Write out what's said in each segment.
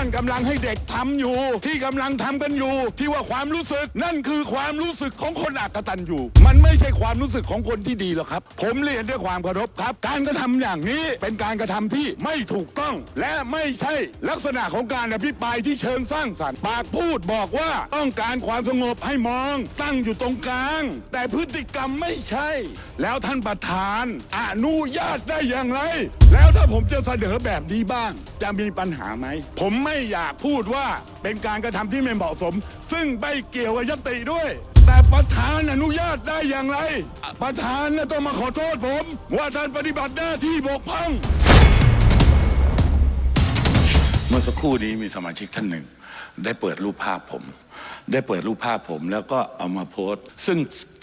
านกำลังให้เด็กทำอยู่ ที่กำลังทำกันอยู่ ที่ว่าความรู้สึก นั่นคือความรู้สึกของคนอักตันอยู่ มันไม่ใช่ความรู้สึกของคนที่ดีหรอกครับ ผมเรียนด้วยความเคารพครับ การกระทำอย่างนี้เป็นการกระทำที่ไม่ถูกต้อง และไม่ใช่ลักษณะของการอภิปรายที่เชิงสร้างสรรค์ปากพูดบอกว่าต้องการความสงบให้มอง ตั้งอยู่ตรงกลาง แต่พฤติกรรมไม่ใช่ แล้วท่านประธานอนุญาตได้อย่างไร แล้วถ้าผมจะเสนอแบบนี้บ้าง จะมีปัญหาไหมผมไม่อยากพูดว่าเป็นการกระทำที่ไม่เหมาะสม ซึ่งไม่เกี่ยวกับยติด้วย แต่ประธานอนุญาตได้อย่างไร ประธานน่ะต้องมาขอโทษผม ว่าท่านปฏิบัติหน้าที่บกพร่องเมื่อสักครู่นี้มีสมาชิกท่านหนึ่ง ได้เปิดรูปภาพผม ได้เปิดรูปภาพผมแล้วก็เอามาโพสต์ ซึ่ง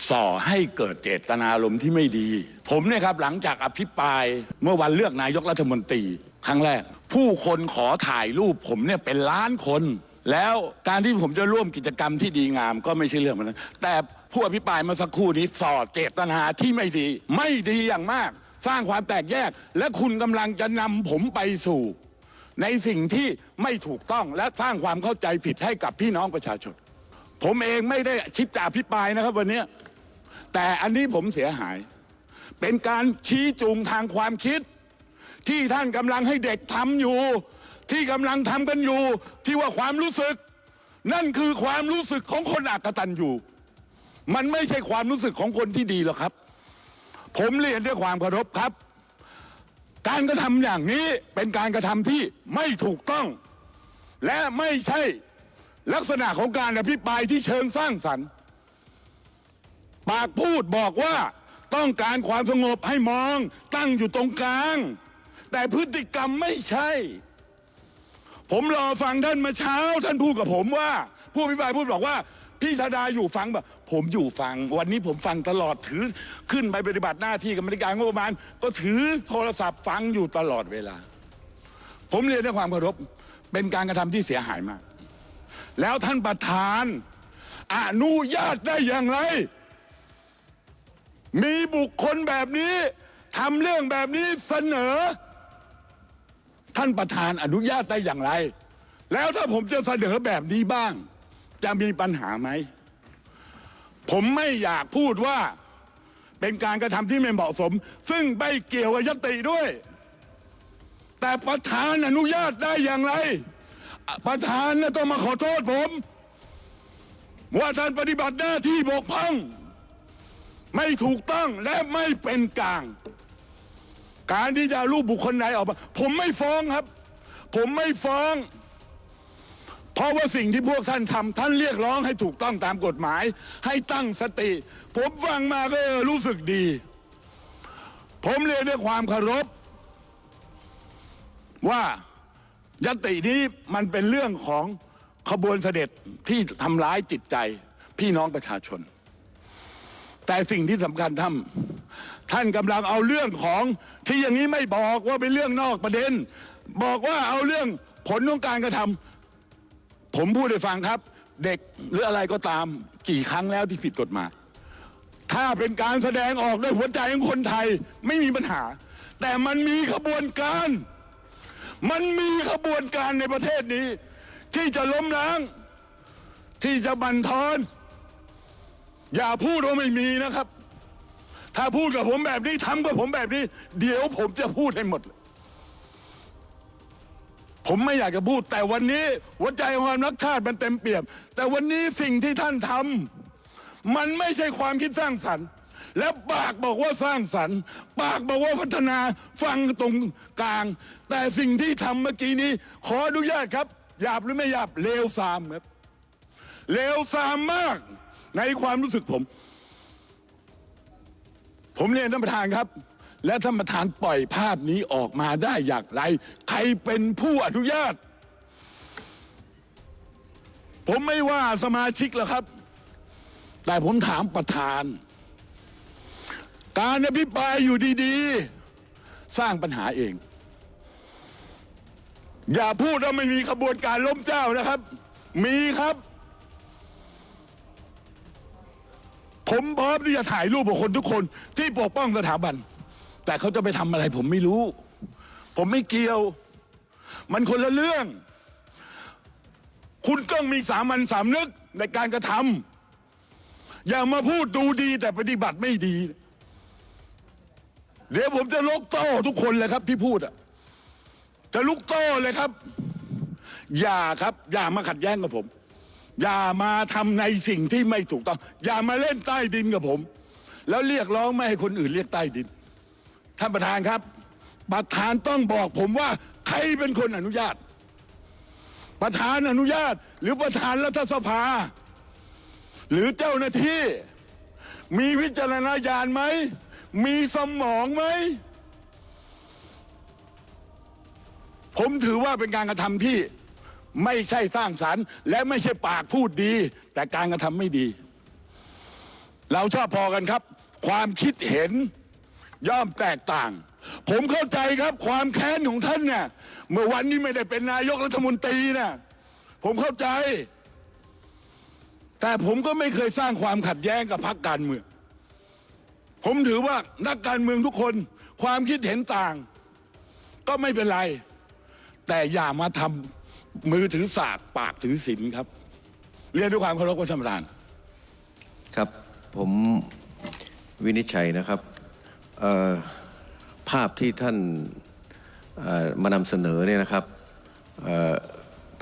ส่อให้เกิดเจตนารมณ์ที่ไม่ดี ผมเนี่ยครับหลังจากอภิปรายเมื่อวันเลือกนายกรัฐมนตรี ครั้งแรก ผู้คนขอถ่ายรูปผมเนี่ยเป็นล้านคน แล้วการที่ผมจะร่วมกิจกรรมที่ดีงามก็ไม่ใช่เรื่องมันแต่ผู้อภิปรายเมื่อสักครู่นี้ส่อเจตนาที่ไม่ดี ไม่ดีอย่างมาก สร้างความแตกแยก และคุณกำลังจะนำผมไปสู่ ในสิ่งที่ไม่ถูกต้องและสร้างความเข้าใจผิดให้กับพี่น้องประชาชน ผมเองไม่ได้คิดจะอภิปรายนะครับวันนี้แต่อันนี้ผมเสียหาย เป็นการชี้จูงทางความคิด ที่ท่านกำลังให้เด็กทำอยู่ ที่กำลังทำกันอยู่ ที่ว่าความรู้สึก นั่นคือความรู้สึกของคนอักตันอยู่ มันไม่ใช่ความรู้สึกของคนที่ดีหรอกครับ ผมเรียนด้วยความเคารพครับ การกระทำอย่างนี้เป็นการกระทำที่ไม่ถูกต้อง และไม่ใช่ลักษณะของการอภิปรายที่เชิงสร้างสรรค์ปากพูดบอกว่าต้องการความสงบให้มองตั้งอยู่ตรงกลาง แต่พฤติกรรมไม่ใช่ ผมรอฟังท่านมาเช้า ท่านพูดกับผมว่า ผู้อภิปรายพูดบอกว่า พี่ชาดาอยู่ฟังแบบผมอยู่ฟัง วันนี้ผมฟังตลอดถือขึ้นไปปฏิบัติหน้าที่กรรมธิการงบประมาณ ก็ถือโทรศัพท์ฟังอยู่ตลอดเวลา ผมเรียนด้วยความเคารพเป็นการกระทำที่เสียหายมาก แล้วท่านประธานอนุญาตได้อย่างไร มีบุคคลแบบนี้ทำเรื่องแบบนี้เสนอ ท่านประธานอนุญาตได้อย่างไร แล้วถ้าผมจะเสนอแบบนี้บ้าง จะมีปัญหาไหม ผมไม่อยากพูดว่าเป็นการกระทำที่ไม่เหมาะสม ซึ่งไม่เกี่ยวกับยติด้วย แต่ประธานอนุญาตได้อย่างไร ประธานน่ะต้องมาขอโทษผม ว่าท่านปฏิบัติหน้าที่บกพร่อง ไม่ถูกต้องและไม่เป็นกลาง การที่จะรูปบุคคลไหนออกมาผมไม่ฟ้องครับ ผมไม่ฟ้อง เพราะว่าสิ่งที่พวกท่านทำท่านเรียกร้องให้ถูกต้องตามกฎหมาย ให้ตั้งสติ ผมฟังมาก็รู้สึกดี ผมเรียนด้วยความเคารพ ว่ายตินี้มันเป็นเรื่องของขบวนเสด็จที่ทำร้ายจิตใจ พี่น้องประชาชน แต่สิ่งที่สำคัญท่าน ท่านกำลังเอาเรื่องของที่อย่างนี้ไม่บอกว่าเป็นเรื่องนอกประเด็น บอกว่าเอาเรื่องผลของการกระทำผมพูดให้ฟังครับ เด็กหรืออะไรก็ตามกี่ครั้งแล้วที่ผิดกฎหมายถ้าเป็นการแสดงออกด้วยหัวใจของคนไทยไม่มีปัญหา แต่มันมีขบวนการ มันมีขบวนการในประเทศนี้ ที่จะล้มล้าง ที่จะบั่นทอน อย่าพูดว่าไม่มีนะครับ ถ้าพูดกับผมแบบนี้ทำกับผมแบบนี้ เดี๋ยวผมจะพูดให้หมด ผมไม่อยากจะพูด แต่วันนี้หัวใจของความรักชาติมันเต็มเปี่ยม แต่วันนี้สิ่งที่ท่านทำมันไม่ใช่ความคิดสร้างสรรค์ และปากบอกว่าสร้างสรรค์ ปากบอกว่าพัฒนาฟังตรงกลาง แต่สิ่งที่ทำเมื่อกี้นี้ ขออนุญาตครับหยาบหรือไม่หยาบเลวทรามครับเลวทรามมากในความรู้สึกผม ผมเรียนท่านประธานครับ และท่านประธานปล่อยภาพนี้ออกมาได้อย่างไร ใครเป็นผู้อนุญาต ผมไม่ว่าสมาชิกหรอกครับ แต่ผมถามประธาน การอภิปรายอยู่ดีๆ สร้างปัญหาเอง อย่าพูดว่าไม่มีขบวนการล้มเจ้านะครับ มีครับ ผมพร้อมที่จะถ่ายรูปกับคนทุกคนที่ปกป้องสถาบัน แต่เขาจะไปทำอะไร ผมไม่รู้ ผมไม่เกี่ยว มันคนละเรื่อง คุณต้องมีสามัญสำนึกในการกระทำอย่ามาพูดดูดีแต่ปฏิบัติไม่ดี เดี๋ยวผมจะลกโต้ทุกคนเลยครับที่พูดอะจะลุกโต้เลยครับ อย่าครับ อย่ามาขัดแย้งกับผม อย่ามาทำในสิ่งที่ไม่ถูกต้อง อย่ามาเล่นใต้ดินกับผม แล้วเรียกร้องไม่ให้คนอื่นเรียกใต้ดิน ท่านประธานครับ ประธานต้องบอกผมว่าใครเป็นคนอนุญาต ประธานอนุญาต หรือประธานรัฐสภา หรือเจ้าหน้าที่ มีวิจารณญาณไหม มีสมองไหม ผมถือว่าเป็นการกระทำที่ ไม่ใช่สร้างสรรค์ และไม่ใช่ปากพูดดี แต่การกระทำไม่ดี เราชอบพอกันครับ ความคิดเห็นย่อมแตกต่าง ผมเข้าใจครับความแค้นของท่านเนี่ยเมื่อวันนี้ไม่ได้เป็นนายกรัฐมนตรีนะผมเข้าใจ แต่ผมก็ไม่เคยสร้างความขัดแย้งกับพรรคการเมืองผมถือว่านักการเมืองทุกคน ความคิดเห็นต่าง ก็ไม่เป็นไร แต่อย่ามาทำ มือถือสากปากถือศีลครับ เรียนด้วยความเคารพท่านประธาน ครับผมวินิจฉัยนะครับภาพที่ท่านมานำเสนอเนี่ยนะครับ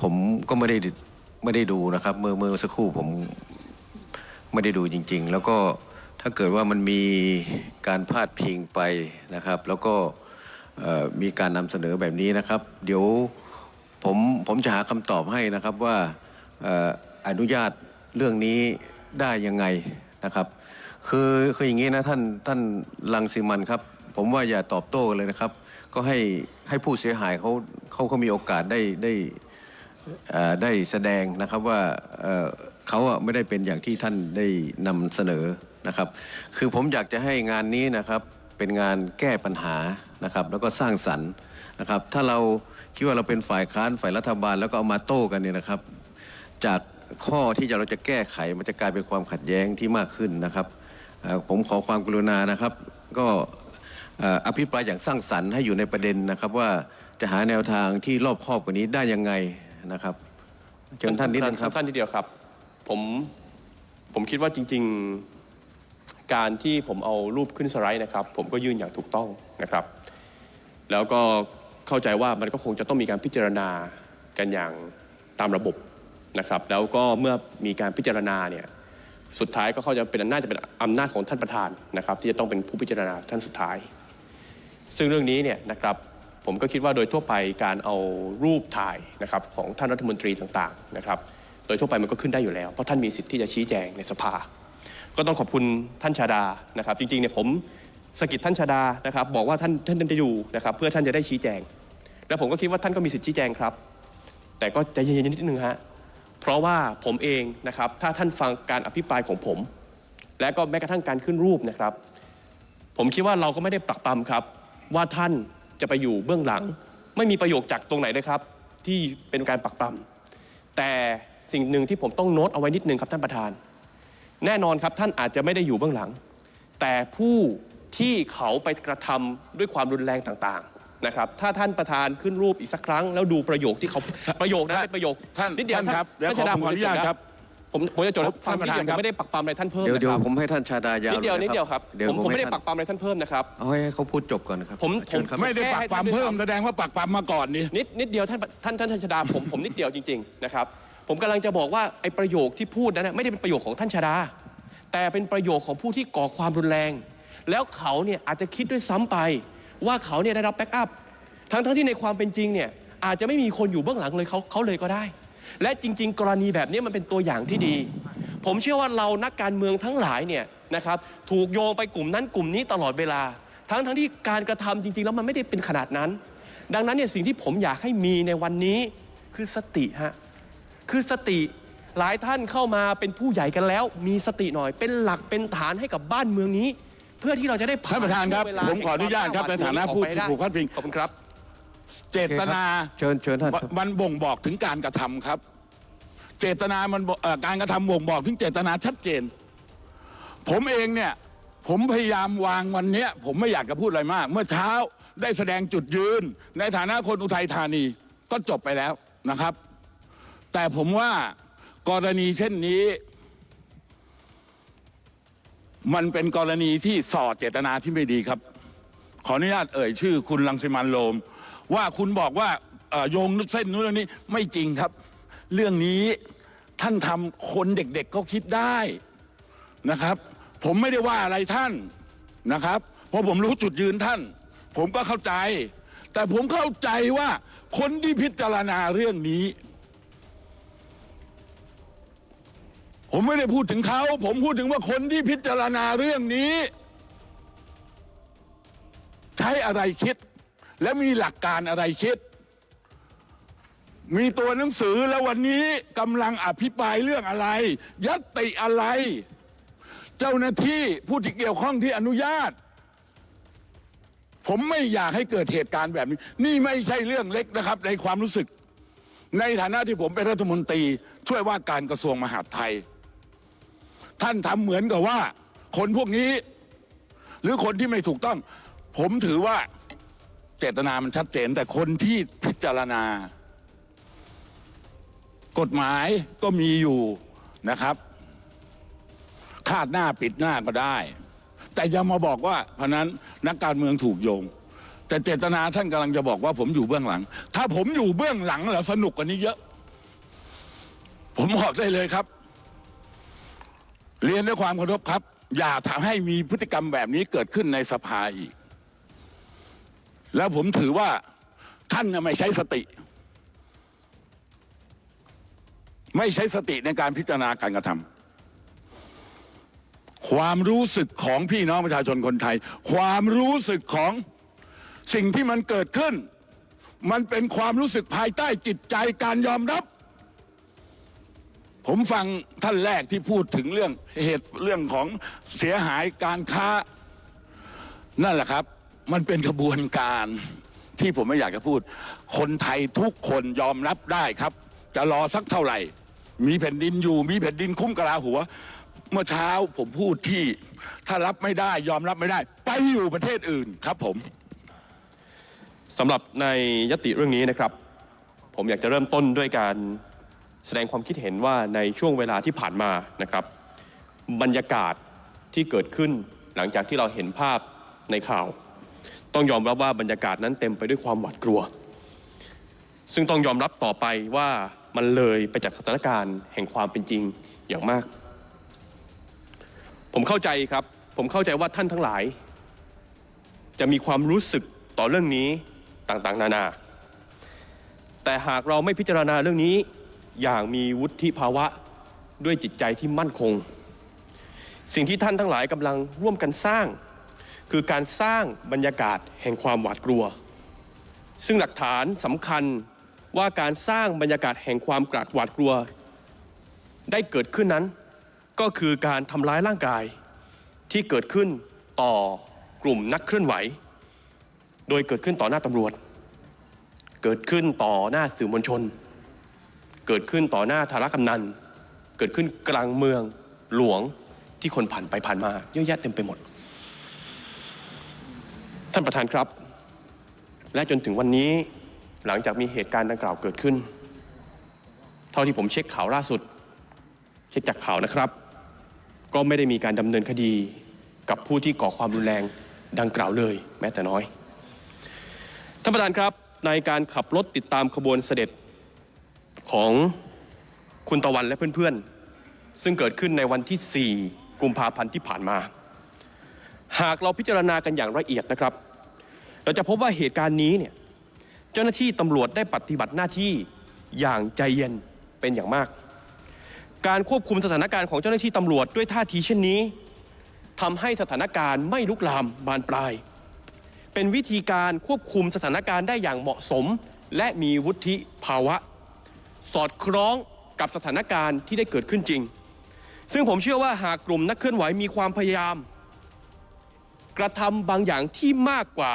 ผมก็ไม่ได้ไม่ได้ดูนะครับ เมื่อเมื่อสักครู่ผมไม่ได้ดูจริง ๆ แล้วก็ถ้าเกิดว่ามันมีการพาดพิงไปนะครับ แล้วก็มีการนำเสนอแบบนี้นะครับ เดี๋ยว ผมผมจะหาคำตอบให้นะครับว่าออนุญาตเรื่องนี้ได้ยังไงนะครับ คือคืออย่างนี้นะท่านท่านลังสิมันครับ ผมว่าอย่าตอบโต้เลยนะครับ ก็ให้ให้ผู้เสียหายเขาเขาเขามีโอกาสได้ได้ได้แสดงนะครับว่าเขาไม่ได้เป็นอย่างที่ท่านได้นำเสนอนะครับ คือผมอยากจะให้งานนี้นะครับเป็นงานแก้ปัญหานะครับ แล้วก็สร้างสรรค์นะครับ ถ้าเรา คิดว่าเราเป็นฝ่ายค้านฝ่ายรัฐบาลแล้วก็เอามาโต้กันเนี่ยนะครับ จากข้อที่เราจะแก้ไขมันจะกลายเป็นความขัดแย้งที่มากขึ้นนะครับผมขอความกรุณานะครับ ก็อภิปรายอย่างสร้างสรรค์ให้อยู่ในประเด็นนะครับ ว่าจะหาแนวทางที่รอบครอบกว่านี้ได้ยังไงนะครับเชิญท่านนิดนึงครับสั้นทีเดียวครับผมผมคิดว่าจริง ๆการที่ผมเอารูปขึ้นสไลด์นะครับ ผมก็ยื่นอย่างถูกต้องนะครับ แล้วก็ เข้าใจว่ามันก็คงจะต้องมีการพิจารณากันอย่างตามระบบนะครับ แล้วก็เมื่อมีการพิจารณาเนี่ยสุดท้ายก็เขาใจเป็นน่าจะเป็นอำนาจของท่านประธานนะครับ ที่จะต้องเป็นผู้พิจารณาท่านสุดท้าย ซึ่งเรื่องนี้เนี่ยนะครับผมก็คิดว่าโดยทั่วไปการเอารูปถ่ายนะครับของท่านรัฐมนตรีต่างๆนะครับ โดยทั่วไปมันก็ขึ้นได้อยู่แล้ว เพราะท่านมีสิทธิ์ที่จะชี้แจงในสภา ก็ต้องขอบคุณท่านชาดานะครับ จริงๆเนี่ยผม สกิดท่านชาดานะครับ บอกว่าท่านท่านจะอยู่นะครับ เพื่อท่านจะได้ชี้แจง แล้วผมก็คิดว่าท่านก็มีสิทธิ์ชี้แจงครับ แต่ก็ใจเย็นๆนิดนึงฮะเพราะว่าผมเองนะครับ ถ้าท่านฟังการอภิปรายของผม และก็แม้กระทั่งการขึ้นรูปนะครับ ผมคิดว่าเราก็ไม่ได้ปรักปรำครับ ว่าท่านจะไปอยู่เบื้องหลัง ไม่มีประโยคจากตรงไหนเลยครับ ที่เป็นการปรักปรำแต่สิ่งหนึ่งที่ผมต้องโน้ตเอาไว้นิดนึงครับท่านประธาน แน่นอนครับท่านอาจจะไม่ได้อยู่เบื้องหลัง แต่ผู้ ที่เขาไปกระทำด้วยความรุนแรงต่างๆนะครับ ถ้าท่านประธานขึ้นรูปอีกสักครั้ง แล้วดูประโยคที่เขาประโยคนั้นเป็นประโยคท่านนิดเดียวท่านครับเดี๋ยวท่านชาดาขอขออนุญาตครับผมผมจะจดท่านฟังประที่ธานเดียวครับผมไม่ได้ปักปรำอะไรท่านเพิ่มเดี๋ยวนะเดี๋ยวครับผมให้ท่านชาดายาวนิดเดียวลนิดเดียวครับเดี๋ยวผมผมไม่ได้ให้ปักปรำอะไรท่านเพิ่มนะครับเอาให้เขาพูดจบก่อนนะครับผมเชิญครับผมไม่ได้ปักปั๊มเพิ่มแสดงว่าปักปั๊มมาก่อนนี่นิดนิดเดียวท่านท่านท่านท่านชาดาผมผมนิดเดียวจริงๆนะครับผมกำลังจะบอกว่าไอ้ประโยคที่พูดนั้นนะไม่ได้เป็นประโยคของท่านชาดา แต่เป็นประโยคของผู้ที่ก่อความรุนแรง แล้วเขาเนี่ยอาจจะคิดด้วยซ้ำไป ว่าเขาเนี่ยได้รับแบ็กอัพทั้งทั้งที่ในความเป็นจริงเนี่ยอาจจะไม่มีคนอยู่เบื้องหลังเลยเขาเขาเลยก็ได้ และจริง ๆ กรณีแบบนี้มันเป็นตัวอย่างที่ดี ผมเชื่อว่าเรานักการเมืองทั้งหลายเนี่ยนะครับถูกโยงไปกลุ่มนั้นกลุ่มนี้ตลอดเวลา ทั้งทั้งที่การกระทำจริง ๆ แล้วมันไม่ได้เป็นขนาดนั้น ดังนั้นเนี่ยสิ่งที่ผมอยากให้มีในวันนี้คือสติฮะคือสติหลายท่านเข้ามาเป็นผู้ใหญ่กันแล้ว มีสติหน่อยเป็นหลักเป็นฐานให้กับบ้านเมืองนี้ เพื่อที่เราจะได้ผ่ท่านประธานครับช่วงเวลผมขออนุญาตครับแห่งในฐานะควมผู้ออกไปได้ถูกพาดพิงขอบคุณครับ เจตนาเชิญเชิญท่านครับมันบ่งบอกถึงการกระทำครับ เจตนามันบอกเอ่อการกระทำบ่งบอกถึงเจตนาชัดเจน ผมเองเนี่ย ผมพยายามวางวันเนี้ย ผมไม่อยากจะพูดอะไรมาก เมื่อเช้าได้แสดงจุดยืน ในฐานะคนอุทัยธานีก็จบไปแล้วนะครับ แต่ผมว่ากรณีเช่นนี้ มันเป็นกรณีที่สอดเจตนาที่ไม่ดีครับ ขออนุญาตเอ่ยชื่อคุณลังสิมันโรมว่าคุณบอกว่าเอ่อโยงเส้นนู้นเรื่องนี้ไม่จริงครับ เรื่องนี้ท่านทำคนเด็กๆก็คิดได้นะครับ ผมไม่ได้ว่าอะไรท่านนะครับ เพราะผมรู้จุดยืนท่าน ผมก็เข้าใจ แต่ผมเข้าใจว่าคนที่พิจารณาเรื่องนี้ ผมไม่ได้พูดถึงเขา ผมพูดถึงว่าคนที่พิจารณาเรื่องนี้ ใช้อะไรคิด และมีหลักการอะไรคิด มีตัวหนังสือแล้ววันนี้กำลังอภิปรายเรื่องอะไรยัตติอะไร เจ้าหน้าที่ผู้ที่เกี่ยวข้องที่อนุญาต ผมไม่อยากให้เกิดเหตุการณ์แบบนี้ นี่ไม่ใช่เรื่องเล็กนะครับ ในความรู้สึกในฐานะที่ผมเป็นรัฐมนตรี ช่วยว่าการกระทรวงมหาดไทย ท่านทำเหมือนกับว่า คนพวกนี้ หรือคนที่ไม่ถูกต้อง ผมถือว่าเจตนามันชัดเจนแต่คนที่พิจารณา กฎหมายก็มีอยู่นะครับ คาดหน้าปิดหน้าก็ได้ แต่อย่ามาบอกว่าเพราะนั้นนักการเมืองถูกโยง แต่เจตนาท่านกำลังจะบอกว่า ผมอยู่เบื้องหลัง ถ้าผมอยู่เบื้องหลังแล้วสนุกกว่านี้เยอะ ผมบอกได้เลยครับ เรียนด้วยความเคารพครับ อย่าทำให้มีพฤติกรรมแบบนี้เกิดขึ้นในสภาอีก แล้วผมถือว่าท่านไม่ใช้สติ ไม่ใช้สติในการพิจารณาการกระทำความรู้สึกของพี่น้องประชาชนคนไทย ความรู้สึกของสิ่งที่มันเกิดขึ้น มันเป็นความรู้สึกภายใต้จิตใจการยอมรับ ผมฟังท่านแรกที่พูดถึงเรื่องเหตุเรื่องของเสียหายการค้า นั่นแหละครับ มันเป็นขบวนการที่ผมไม่อยากจะพูด คนไทยทุกคนยอมรับได้ครับ จะรอสักเท่าไหร่ มีแผ่นดินอยู่ มีแผ่นดินคุ้มกระลาหัว เมื่อเช้าผมพูดที่ถ้ารับไม่ได้ ยอมรับไม่ได้ ไปอยู่ประเทศอื่นครับผมสำหรับในยติเรื่องนี้นะครับ ผมอยากจะเริ่มต้นด้วยการ แสดงความคิดเห็นว่าในช่วงเวลาที่ผ่านมานะครับ บรรยากาศที่เกิดขึ้นหลังจากที่เราเห็นภาพในข่าว ต้องยอมรับว่าบรรยากาศนั้นเต็มไปด้วยความหวาดกลัว ซึ่งต้องยอมรับต่อไปว่ามันเลยไปจากสถานการณ์แห่งความเป็นจริงอย่างมาก ผมเข้าใจครับ ผมเข้าใจว่าท่านทั้งหลาย จะมีความรู้สึกต่อเรื่องนี้ต่างๆ นานา แต่หากเราไม่พิจารณาเรื่องนี้ อย่างมีวุฒิภาวะด้วยจิตใจที่มั่นคง สิ่งที่ท่านทั้งหลายกำลังร่วมกันสร้าง คือการสร้างบรรยากาศแห่งความหวาดกลัว ซึ่งหลักฐานสำคัญว่าการสร้างบรรยากาศแห่งความกราดหวาดกลัว ได้เกิดขึ้นนั้น ก็คือการทำร้ายร่างกายที่เกิดขึ้นต่อกลุ่มนักเคลื่อนไหว โดยเกิดขึ้นต่อหน้าตำรวจ เกิดขึ้นต่อหน้าสื่อมวลชน เกิดขึ้นต่อหน้าธารกำนัน เกิดขึ้นกลางเมืองหลวงที่คนผ่านไปผ่านมา เยอะแยะเต็มไปหมด ท่านประธานครับ และจนถึงวันนี้หลังจากมีเหตุการณ์ดังกล่าวเกิดขึ้น เท่าที่ผมเช็คข่าวล่าสุด เช็คจากข่าวนะครับ ก็ไม่ได้มีการดำเนินคดีกับผู้ที่ก่อความรุนแรงดังกล่าวเลย แม้แต่น้อย ท่านประธานครับในการขับรถติดตามขบวนเสด็จ ของคุณตะวันและเพื่อนๆ ซึ่งเกิดขึ้นในวันที่ 4 กุมภาพันธ์ที่ผ่านมา หากเราพิจารณากันอย่างละเอียดนะครับ เราจะพบว่าเหตุการณ์นี้เนี่ยเจ้าหน้าที่ตำรวจได้ปฏิบัติหน้าที่อย่างใจเย็นเป็นอย่างมาก การควบคุมสถานการณ์ของเจ้าหน้าที่ตำรวจด้วยท่าทีเช่นนี้ทำให้สถานการณ์ไม่ลุกลามบานปลาย เป็นวิธีการควบคุมสถานการณ์ได้อย่างเหมาะสม และมีวุฒิภาวะ สอดคล้องกับสถานการณ์ที่ได้เกิดขึ้นจริง ซึ่งผมเชื่อว่าหากกลุ่มนักเคลื่อนไหวมีความพยายาม กระทำบางอย่างที่มากกว่า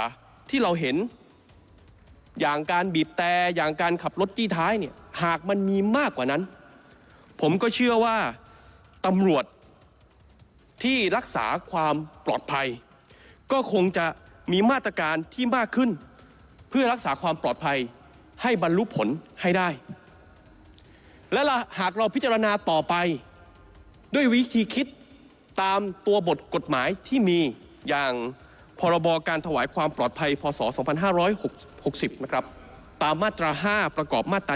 ที่เราเห็น อย่างการบีบแต่อย่างการขับรถจี้ท้ายเนี่ยหากมันมีมากกว่านั้น ผมก็เชื่อว่าตำรวจที่รักษาความปลอดภัย ก็คงจะมีมาตรการที่มากขึ้น เพื่อรักษาความปลอดภัยให้บรรลุผลให้ได้ และละหากเราพิจารณาต่อไป ด้วยวิธีคิดตามตัวบทกฎหมายที่มีอย่างพรบการถวายความปลอดภัย พศ 2560 นะครับ ตามมาตรา 5 ประกอบมาตรา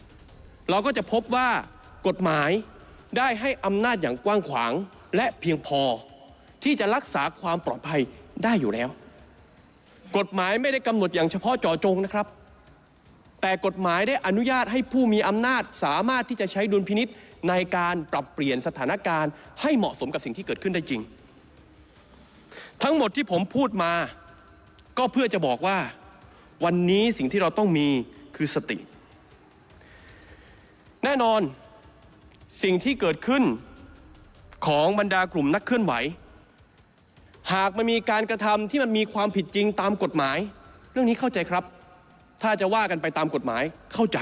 7 เราก็จะพบว่ากฎหมายได้ให้อำนาจอย่างกว้างขวางและเพียงพอ ที่จะรักษาความปลอดภัยได้อยู่แล้ว กฎหมายไม่ได้กำหนดอย่างเฉพาะเจาะจงนะครับ แต่กฎหมายได้อนุญาตให้ผู้มีอำนาจสามารถที่จะใช้ดุลพินิษในการปรับเปลี่ยนสถานการณ์ ให้เหมาะสมกับสิ่งที่เกิดขึ้นได้จริง ทั้งหมดที่ผมพูดมา ก็เพื่อจะบอกว่า วันนี้สิ่งที่เราต้องมีคือสติ แน่นอนสิ่งที่เกิดขึ้นของบรรดากลุ่มนักเคลื่อนไหว หากมันมีการกระทำที่มันมีความผิดจริงตามกฎหมาย เรื่องนี้เข้าใจครับ ถ้าจะว่ากันไปตามกฎหมายเข้าใจ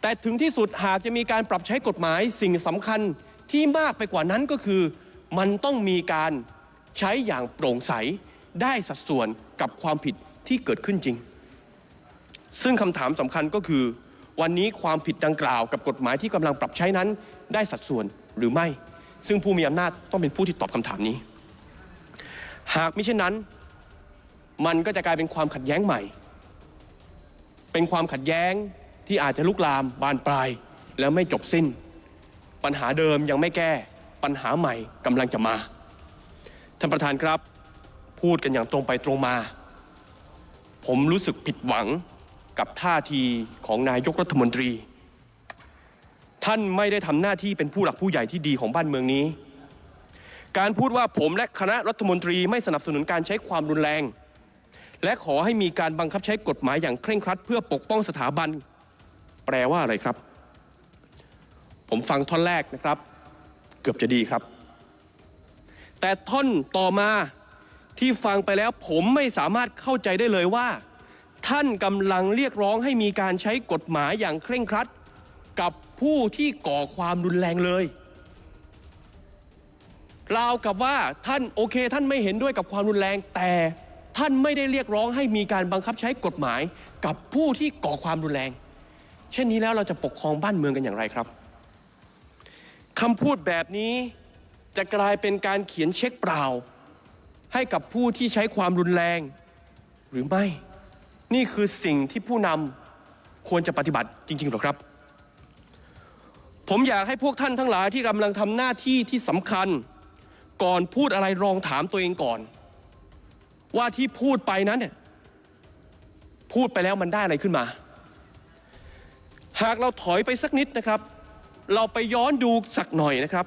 แต่ถึงที่สุดหากจะมีการปรับใช้กฎหมายสิ่งสำคัญที่มากไปกว่านั้นก็คือ มันต้องมีการใช้อย่างโปร่งใสได้สัดส่วนกับความผิดที่เกิดขึ้นจริง ซึ่งคำถามสำคัญก็คือ วันนี้ความผิดดังกล่าวกับกฎหมายที่กำลังปรับใช้นั้นได้สัดส่วนหรือไม่ ซึ่งผู้มีอำนาจต้องเป็นผู้ที่ตอบคำถามนี้ หากมิเช่นนั้น มันก็จะกลายเป็นความขัดแย้งใหม่ เป็นความขัดแย้งที่อาจจะลุกลามบานปลาย แล้วไม่จบสิ้น ปัญหาเดิมยังไม่แก้ปัญหาใหม่กำลังจะมา ท่านประธานครับ พูดกันอย่างตรงไปตรงมา ผมรู้สึกผิดหวังกับท่าทีของนายกรัฐมนตรี ท่านไม่ได้ทำหน้าที่เป็นผู้หลักผู้ใหญ่ที่ดีของบ้านเมืองนี้ การพูดว่าผมและคณะรัฐมนตรีไม่สนับสนุนการใช้ความรุนแรง และขอให้มีการบังคับใช้กฎหมายอย่างเคร่งครัด เพื่อปกป้องสถาบัน แปลว่าอะไรครับ ผมฟังท่อนแรกนะครับ เกือบจะดีครับ แต่ท่อนต่อมาที่ฟังไปแล้วผมไม่สามารถเข้าใจได้เลยว่า ท่านกำลังเรียกร้องให้มีการใช้กฎหมายอย่างเคร่งครัด กับผู้ที่ก่อความรุนแรงเลยราวกับว่าท่านโอเค ท่านไม่เห็นด้วยกับความรุนแรงแต่ ท่านไม่ได้เรียกร้องให้มีการบังคับใช้กฎหมายกับผู้ที่ก่อความรุนแรง เช่นนี้แล้วเราจะปกครองบ้านเมืองกันอย่างไรครับคำพูดแบบนี้จะกลายเป็นการเขียนเช็คเปล่า ให้กับผู้ที่ใช้ความรุนแรง หรือไม่ นี่คือสิ่งที่ผู้นำควรจะปฏิบัติจริงๆหรอครับ ผมอยากให้พวกท่านทั้งหลายที่กำลังทำหน้าที่ที่สำคัญ ก่อนพูดอะไรลองถามตัวเองก่อน ว่าที่พูดไปนั้นเนี่ยพูดไปแล้วมันได้อะไรขึ้นมา หากเราถอยไปสักนิดนะครับ เราไปย้อนดูสักหน่อยนะครับ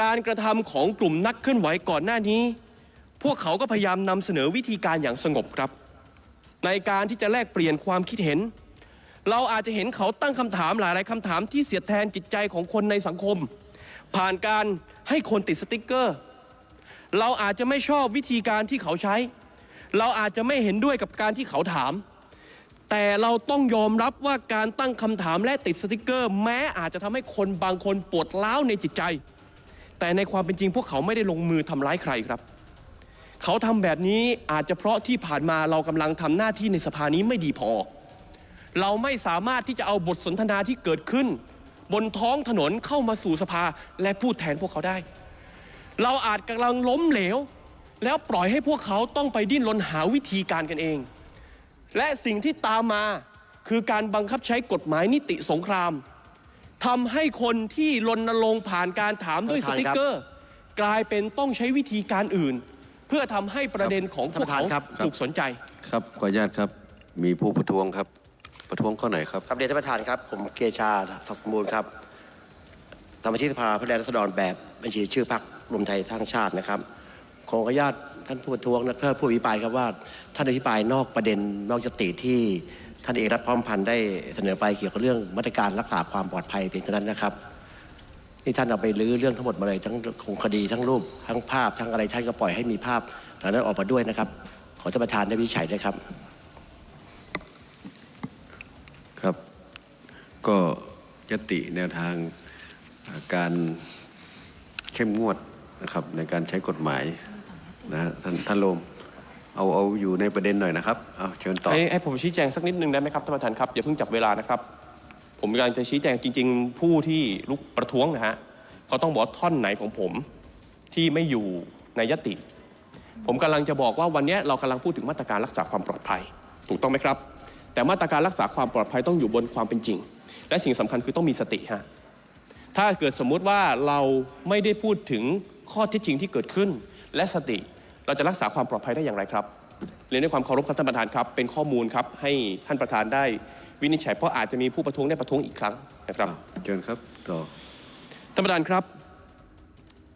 การกระทำของกลุ่มนักเคลื่อนไหวก่อนหน้านี้ พวกเขาก็พยายามนำเสนอวิธีการอย่างสงบครับ ในการที่จะแลกเปลี่ยนความคิดเห็น เราอาจจะเห็นเขาตั้งคำถามหลายๆคำถามที่เสียดแทนจิตใจของคนในสังคม ผ่านการให้คนติดสติกเกอร์ เราอาจจะไม่ชอบวิธีการที่เขาใช้ เราอาจจะไม่เห็นด้วยกับการที่เขาถาม แต่เราต้องยอมรับว่าการตั้งคำถามและติดสติกเกอร์ แม้อาจจะทำให้คนบางคนปวดร้าวในจิตใจ แต่ในความเป็นจริงพวกเขาไม่ได้ลงมือทำร้ายใครครับ เขาทำแบบนี้อาจจะเพราะที่ผ่านมาเรากำลังทำหน้าที่ในสภานี้ไม่ดีพอ เราไม่สามารถที่จะเอาบทสนทนาที่เกิดขึ้น บนท้องถนนเข้ามาสู่สภาและพูดแทนพวกเขาได้ เราอาจกำลังล้มเหลว แล้วปล่อยให้พวกเขาต้องไปดิ้นรนหาวิธีการกันเอง และสิ่งที่ตามมาคือการบังคับใช้กฎหมายนิติสงครามทำให้คนที่รณรงค์ผ่านการถามด้วยสท่านประธานติกครับเกอร์ กลายเป็นต้องใช้วิธีการอื่น เพื่อทำให้ประเด็นของพวกเขาท่านประธานครับ ถูกสนใจ ครับขออนุญาตครับ มีผู้ประท้วงครับ ประท้วงข้อไหนครับ ครับเรียนท่านประธานครับ ผมเกชาศักดิ์สมบูรณ์ครับ สมาชิกสภาผู้แทนราษฎรแบบบัญชีชื่อพรรครวมไทยทั้งชาตินะครับขออนุญาตท่านผู้ประท้วงนะเพื่อผู้อภิปรายครับว่าท่านอภิปรายนอกประเด็นนอกยติที่ท่านเอกรัฐพร้อมพันธ์ได้เสนอไปเกี่ยวกับเรื่องมาตรการรักษาความปลอดภัยเพียงเท่านั้นนะครับนี่ท่านเอาไปลื้อเรื่องทั้งหมดมาเลยทั้งของคดีทั้งรูปทั้งภาพทั้งอะไรท่านก็ปล่อยให้มีภาพเหล่านั้นออกมาด้วยนะครับ ขอท่านประธานได้วิจัยด้วยครับครับ ก็ยติแนวทาง การเข้มงวดนะครับในการใช้กฎหมายนะฮะท่านท่านโลมเอาเอาอยู่ในประเด็นหน่อยนะครับเอาเชิญต่อให้ให้ผมชี้แจงสักนิดนึงได้ไหมครับท่านประธานครับอย่าเพิ่งจับเวลานะครับ ผมกำลังจะชี้แจงจริง ๆ ผู้ที่ลุกประท้วงนะฮะเขาต้องบอกท่อนไหนของผมที่ไม่อยู่ในยติ ผมกำลังจะบอกว่าวันนี้เรากำลังพูดถึงมาตรการรักษาความปลอดภัย ถูกต้องไหมครับ แต่มาตรการรักษาความปลอดภัยต้องอยู่บนความเป็นจริง และสิ่งสำคัญคือต้องมีสติฮะ ถ้าเกิดสมมุติว่าเราไม่ได้พูดถึงข้อเท็จจริงที่เกิดขึ้น และสติเราจะรักษาความปลอดภัยได้อย่างไรครับเรียนด้วยความเคารพครับท่านประธานครับ เป็นข้อมูลครับให้ท่านประธานได้วินิจฉัยเพราะอาจจะมีผู้ประท้วงได้ประท้วงอีกครั้งนะครับเชิญครับต่อท่านประธานครับ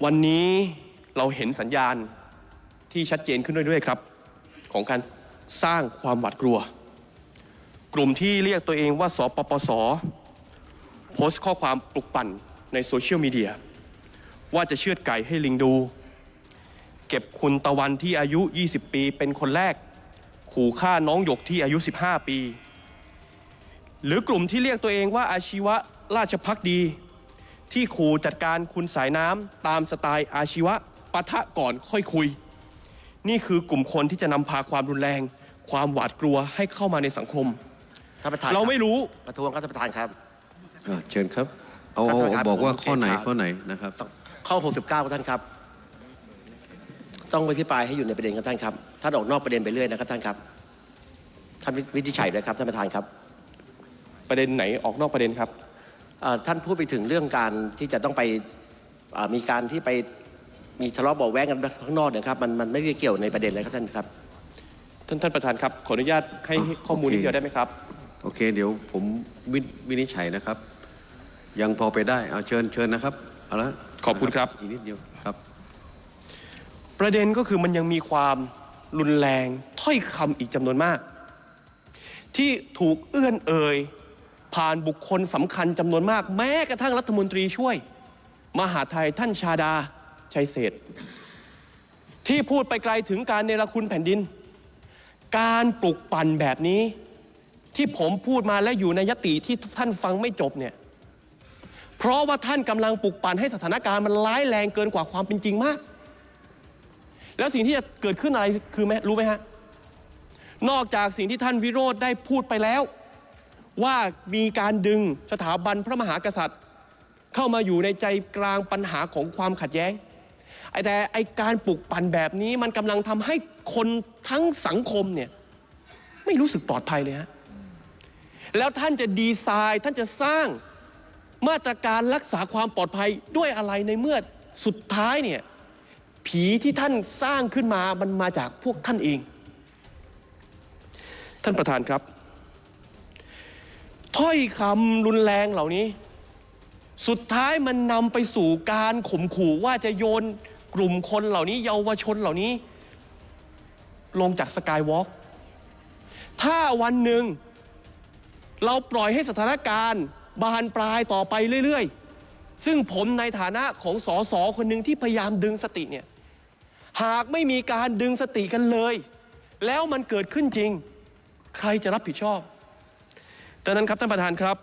วันนี้เราเห็นสัญญาณที่ชัดเจนขึ้นเรื่อยๆครับ ของการสร้างความหวาดกลัว กลุ่มที่เรียกตัวเองว่าสปปสโพสต์ข้อความปลุกปั่น ในโซเชียลมีเดียว่าจะเชือดไก่ให้ลิงดู เก็บคุณตะวันที่อายุ 20 ปีเป็นคนแรก ขู่ฆ่าน้องหยกที่อายุ 15 ปี หรือกลุ่มที่เรียกตัวเองว่าอาชีวะราชพักดี ที่ขู่จัดการคุณสายน้ำตามสไตล์อาชีวะปะทะก่อนค่อยคุย นี่คือกลุ่มคนที่จะนำพาความรุนแรง ความหวาดกลัวให้เข้ามาในสังคม ท่านประธานเราไม่รู้ประท้วงครับท่านประธานครับ อะเชิญครับ เอาท่านเอาประธานบอกว่าผมข้อไหนเกรงใจข้อไหนนะครับ ข้อ 69ครับท่านครับ ต้องไปพิปรายให้อยู่ในประเด็นครับท่านครับท่านออกนอกประเด็นไปเรื่อยนะครับท่านครับ ท่านวินิจฉัยด้วยครับท่านประธานครับประเด็นไหนออกนอกประเด็นครับ เอ่อท่านพูดไปถึงเรื่องการที่จะต้องไปเอ่อมีการที่ไปมีทะเลาะเบาะแว้งกันข้างนอกเนี่ยครับมันมันไม่ได้เกี่ยวในประเด็นเลยครับท่านครับ ท่านท่านประธานครับ ขออนุญาตให้อะข้อมูลโอเค นิดเดียวได้ไหมครับ โอเค เดี๋ยวผมวิวินิจฉัยนะครับ ยังพอไปได้เอาเชิญเชิญนะครับเอาละขอบคุณครับ อีกนิดเดียวครับ ประเด็นก็คือมันยังมีความรุนแรงถ้อยคำอีกจำนวนมาก ที่ถูกเอื้อนเอ่ยผ่านบุคคลสำคัญจำนวนมาก แม้กระทั่งรัฐมนตรีช่วย มหาไทยท่านชาดาชัยเศรษฐ์ที่พูดไปไกลถึงการเนรคุณแผ่นดิน การปลุกปั่นแบบนี้ ที่ผมพูดมาและอยู่ในยติที่ท่านฟังไม่จบเนี่ย เพราะว่าท่านกำลังปลุกปั่นให้สถานการณ์มันร้ายแรงเกินกว่าความเป็นจริงมาก แล้วสิ่งที่จะเกิดขึ้นอะไรคือไหมรู้ไหมฮะนอกจากสิ่งที่ท่านวิโรธได้พูดไปแล้ว ว่ามีการดึงสถาบันพระมหากษัตริย์ เข้ามาอยู่ในใจกลางปัญหาของความขัดแย้งไอ้แต่ไอการปลุกปั่นแบบนี้มันกำลังทำให้คนทั้งสังคมเนี่ยไม่รู้สึกปลอดภัยเลยฮะแล้วท่านจะดีไซน์ท่านจะสร้าง มาตรการรักษาความปลอดภัยด้วยอะไรในเมื่อสุดท้ายเนี่ยผีที่ท่านสร้างขึ้นมามันมาจากพวกท่านเอง ท่านประธานครับ ถ้อยคำรุนแรงเหล่านี้ สุดท้ายมันนำไปสู่การข่มขู่ว่าจะโยนกลุ่มคนเหล่านี้ เยาวชนเหล่านี้ ลงจากสกายวอล์กถ้าวันหนึ่ง เราปล่อยให้สถานการณ์ บานปลายต่อไปเรื่อยๆ ซึ่งผมในฐานะของสอสอคนหนึ่งที่พยายามดึงสติเนี่ยหากไม่มีการดึงสติกันเลย แล้วมันเกิดขึ้นจริง ใครจะรับผิดชอบดังนั้นครับท่านประธานครับ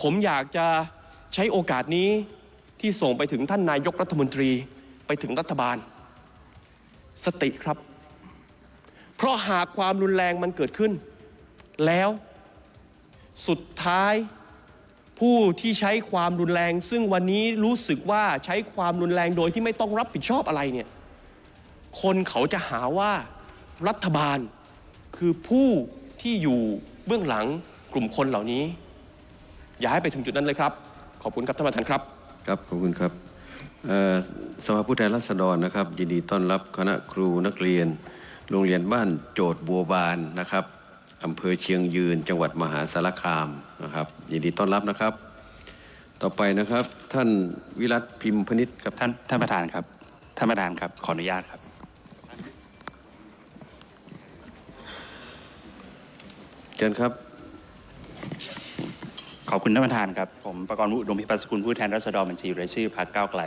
ผมอยากจะใช้โอกาสนี้ที่ส่งไปถึงท่านนายกรัฐมนตรีไปถึงรัฐบาล สติครับ เพราะหากความรุนแรงมันเกิดขึ้น แล้วสุดท้าย ผู้ที่ใช้ความรุนแรง ซึ่งวันนี้รู้สึกว่าใช้ความรุนแรงโดยที่ไม่ต้องรับผิดชอบอะไรเนี่ยคนเขาจะหาว่ารัฐบาลคือผู้ที่อยู่เบื้องหลังกลุ่มคนเหล่านี้ อย่าให้ไปถึงจุดนั้นเลยครับ ขอบคุณครับท่านประธานครับ ครับขอบคุณครับสภาผู้แทนราษฎรนะครับ ยินดีต้อนรับคณะครูนักเรียน โรงเรียนบ้านโจทย์บัวบานนะครับอำเภอเชียงยืน จังหวัดมหาสารคามนะครับ ยินดีต้อนรับนะครับ ต่อไปนะครับ ท่านวิรัตพิมพนิษฐ์ครับท่านท่านประธานครับ ท่านประธานครับ ขออนุญาตครับ เชิญครับ ขอบคุณท่านประธานครับ ผมประกรณ์วุฒิอุดมพิพัฒน์สกุลผู้แทนรัษฎรบัญชีรายชื่อพรรคก้าวไกล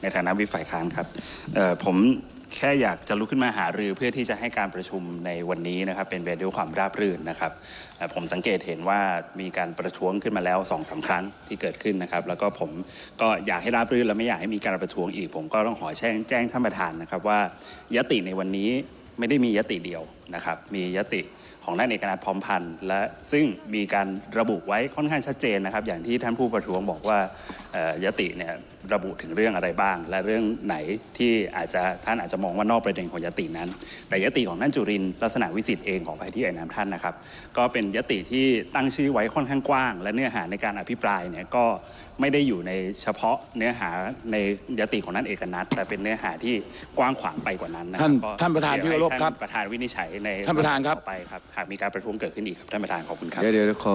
ในฐานะวิปฝ่ายค้านครับเอ่อผม แค่อยากจะลุกขึ้นมาหารือเพื่อที่จะให้การประชุมในวันนี้นะครับ เป็นไปด้วยความราบรื่นนะครับ ผมสังเกตเห็นว่ามีการประท้วงขึ้นมาแล้วสองสาครั้งที่เกิดขึ้นนะครับ แล้วก็ผมก็อยากให้ราบรื่นและไม่อยากให้มีการประท้วงอีก ผมก็ต้องขอแจ้งแจ้งท่านประธานนะครับ ว่ายติในวันนี้ไม่ได้มียติเดียวนะครับ มียติของท่านเอกนัทพร้อมพันธ์และซึ่งมีการระบุไว้ค่อนข้างชัดเจนนะครับ อย่างที่ท่านผู้ประท้วงบอกว่ายติเนี่ยระบุถึงเรื่องอะไรบ้าง และเรื่องไหนที่อาจจะท่านอาจจะมองว่านอกประเด็นของยตินั้น แต่ยติของท่านจุรินทร์ลักษณะวิสิทธิ์เองของไปที่ไอ้น้ำท่านนะครับ ก็เป็นยติที่ตั้งชื่อไว้ค่อนข้างกว้าง และเนื้อหาในการอภิปรายเนี่ยก็ไม่ได้อยู่ในเฉพาะเนื้อหาในยติของท่านเอกนัทแต่เป็นเนื้อหาที่กว้างขวางไปกว่านั้นนะครัท่านก็ท่านประธานที่เคารพครับให้ท่านประธานวินิจฉัยในท่านประธานครับ ต่อไปครับหากมีการประท้วงเกิดขึ้นอีกครับท่านประธานขอบคุณครับ เดี๋ยวเดี๋ยวขอ